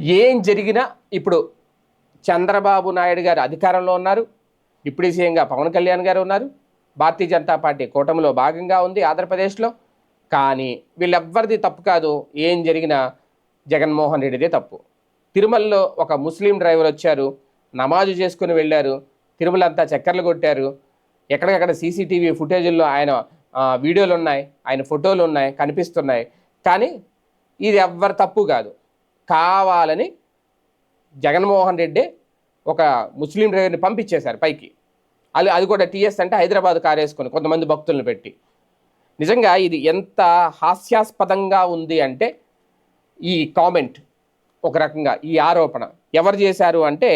ఏం జరిగినా ఇప్పుడు చంద్రబాబు నాయుడు గారు అధికారంలో ఉన్నారు. డిప్యూటీ సీఎంగా పవన్ కళ్యాణ్ గారు ఉన్నారు. భారతీయ జనతా పార్టీ కూటమిలో భాగంగా ఉంది ఆంధ్రప్రదేశ్లో. కానీ వీళ్ళెవ్వరిది తప్పు కాదు. ఏం జరిగినా జగన్మోహన్ రెడ్డిదే తప్పు. తిరుమలలో ఒక ముస్లిం డ్రైవర్ వచ్చారు. నమాజు చేసుకుని వెళ్ళారు. తిరుమల అంతా చక్కర్లు కొట్టారు. ఎక్కడికక్కడ సీసీటీవీ ఫుటేజుల్లో ఆయన వీడియోలు ఉన్నాయి ఆయన ఫోటోలు ఉన్నాయి కనిపిస్తున్నాయి. కానీ ఇది ఎవ్వరు తప్పు కాదు. కావాలని జగన్మోహన్ రెడ్డి ఒక ముస్లిం డ్రైవర్ని పంపించేశారు పైకి. అది అది కూడా టీఎస్ అంటే హైదరాబాద్ కారేసుకొని కొంతమంది భక్తులను పెట్టి. నిజంగా ఇది ఎంత హాస్యాస్పదంగా ఉంది అంటే ఈ కామెంట్ ఒక రకంగా ఈ ఆరోపణ. ఎవరు చేశారు అంటే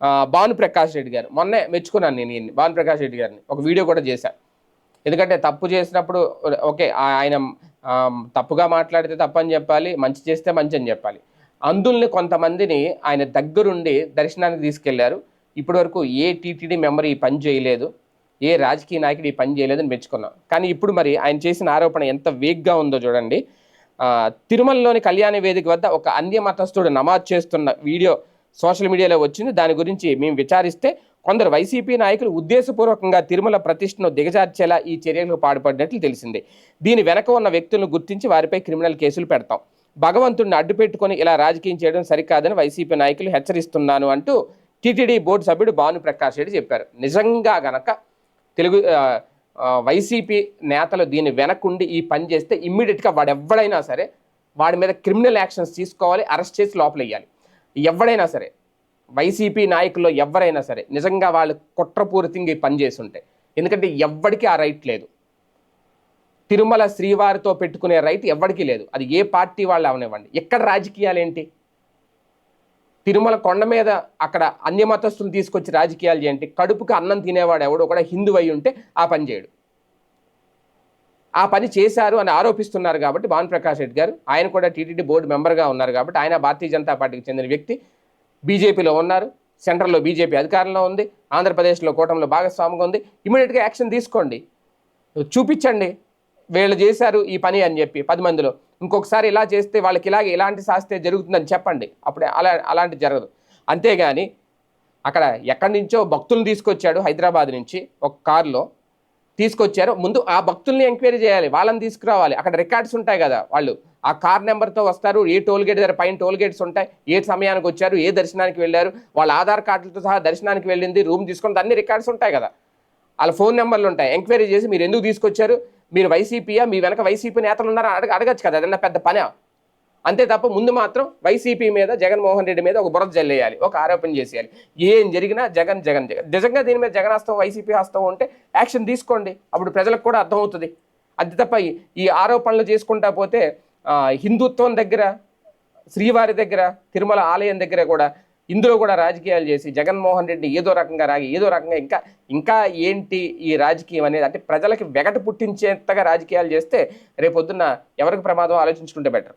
భానుప్రకాష్ భాను ప్రకాష్ రెడ్డి గారు. మొన్నే మెచ్చుకున్నాను నేను ఈయన్ని భాను ప్రకాష్ రెడ్డి గారిని. ఒక వీడియో కూడా చేశాను ఎందుకంటే తప్పు చేసినప్పుడు ఓకే ఆయన తప్పుగా మాట్లాడితే తప్పని చెప్పాలి మంచి చేస్తే మంచి అని చెప్పాలి. అందుల్ని కొంతమందిని ఆయన దగ్గరుండి దర్శనానికి తీసుకెళ్ళారు. ఇప్పటివరకు ఏ టీటీడీ మెంబర్ ఈ పని చేయలేదు. ఏ రాజకీయ నాయకుడు ఈ పని చేయలేదని మెచ్చుకున్నాం. కానీ ఇప్పుడు మరి ఆయన చేసిన ఆరోపణ ఎంత వేగ్గా ఉందో చూడండి. తిరుమలలోని కళ్యాణ వేదిక వద్ద ఒక అన్య మతస్థుడు నమాజ్ చేస్తున్న వీడియో సోషల్ మీడియాలో వచ్చింది. దాని గురించి మేము విచారిస్తే కొందరు వైసీపీ నాయకులు ఉద్దేశపూర్వకంగా తిరుమల ప్రతిష్టను దిగజార్చేలా ఈ చర్యలకు పాల్పడినట్లు తెలిసింది. దీని వెనక ఉన్న వ్యక్తులను గుర్తించి వారిపై క్రిమినల్ కేసులు పెడతాం. భగవంతుడిని అడ్డుపెట్టుకొని ఇలా రాజకీయం చేయడం సరికాదని వైసీపీ నాయకులు హెచ్చరిస్తున్నాను అంటూ టీటీడీ బోర్డు సభ్యుడు భాను ప్రకాష్ రెడ్డి చెప్పారు. నిజంగా గనక తెలుగు వైసీపీ నేతలు దీని వెనకుండి ఈ పని చేస్తే ఇమ్మీడియట్గా వాడు ఎవడైనా సరే వాడి మీద క్రిమినల్ యాక్షన్స్ తీసుకోవాలి అరెస్ట్ చేసి లోపలేయాలి. ఎవడైనా సరే వైసీపీ నాయకుల్లో ఎవరైనా సరే నిజంగా వాళ్ళు కుట్రపూరితంగా ఈ పని చేసి ఉంటే ఎందుకంటే ఎవ్వడికి ఆ రైట్ లేదు. తిరుమల శ్రీవారితో పెట్టుకునే రైట్ ఎవ్వడికి లేదు. అది ఏ పార్టీ వాళ్ళు అవనివ్వండి. ఎక్కడ రాజకీయాలు ఏంటి? తిరుమల కొండ మీద అక్కడ అన్య మతస్థులు తీసుకొచ్చి రాజకీయాలు చేయండి. కడుపుకు అన్నం తినేవాడు ఎవడో కూడా హిందూ అయి ఉంటే ఆ పని చేయడు. ఆ పని చేశారు అని ఆరోపిస్తున్నారు కాబట్టి భానుప్రకాష్ రెడ్డి గారు ఆయన కూడా టీటీడీ బోర్డు మెంబర్గా ఉన్నారు కాబట్టి ఆయన భారతీయ జనతా పార్టీకి చెందిన వ్యక్తి. బీజేపీలో ఉన్నారు. సెంట్రల్లో బీజేపీ అధికారంలో ఉంది. ఆంధ్రప్రదేశ్లో కూటమిలో భాగస్వామిగా ఉంది. ఇమీడియట్గా యాక్షన్ తీసుకోండి. చూపించండి. వీళ్ళు చేశారు ఈ పని అని చెప్పి పది మందిలో. ఇంకొకసారి ఇలా చేస్తే వాళ్ళకి ఇలాగే ఇలాంటి శాస్త్రే జరుగుతుందని చెప్పండి. అప్పుడే అలా అలాంటి జరగదు. అంతేగాని అక్కడ ఎక్కడి నుంచో భక్తులను తీసుకొచ్చాడు హైదరాబాద్ నుంచి ఒక కారులో. తీసుకొచ్చారు. ముందు ఆ భక్తుల్ని ఎంక్వైరీ చేయాలి. వాళ్ళని తీసుకురావాలి. అక్కడ రికార్డ్స్ ఉంటాయి కదా వాళ్ళు. ఆ కార్ నెంబర్తో వస్తారు. ఏ టోల్ గేట్ దగ్గర పైన టోల్ గేట్స్ ఉంటాయి. ఏ సమయానికి వచ్చారు? ఏ దర్శనానికి వెళ్ళారు? వాళ్ళ ఆధార్ కార్డులతో సహా దర్శనానికి వెళ్ళింది రూమ్ తీసుకుంటే అన్ని రికార్డ్స్ ఉంటాయి కదా. వాళ్ళ ఫోన్ నెంబర్లు ఉంటాయి. ఎంక్వైరీ చేసి మీరు ఎందుకు తీసుకొచ్చారు? మీరు వైసీపీయా? మీ వెనక వైసీపీ నేతలు ఉన్నారా? అడగ అడగచ్చు కదా అదన్నా పెద్ద పని? అంతే తప్ప ముందు మాత్రం వైసీపీ మీద జగన్మోహన్ రెడ్డి మీద ఒక బురద జల్లేయాలి ఒక ఆరోపణ చేసేయాలి. ఏం జరిగినా జగన్ జగన్ జగన్. నిజంగా దీని మీద జగన్ హస్తం వైసీపీ హస్తం ఉంటే యాక్షన్ తీసుకోండి. అప్పుడు ప్రజలకు కూడా అర్థమవుతుంది. అంతే తప్ప ఈ- ఈ ఆరోపణలు చేసుకుంటా పోతే హిందుత్వం దగ్గర శ్రీవారి దగ్గర తిరుమల ఆలయం దగ్గర కూడా ఇందులో కూడా రాజకీయాలు చేసి జగన్మోహన్ రెడ్డి ఏదో రకంగా రాగి ఏదో రకంగా ఇంకా ఇంకా ఏంటి ఈ రాజకీయం అనేది? అంటే ప్రజలకి వెగట పుట్టించేంతగా రాజకీయాలు చేస్తే రేపొద్దున్న ఎవరికి ప్రమాదం ఆలోచించుకుంటే బెటర్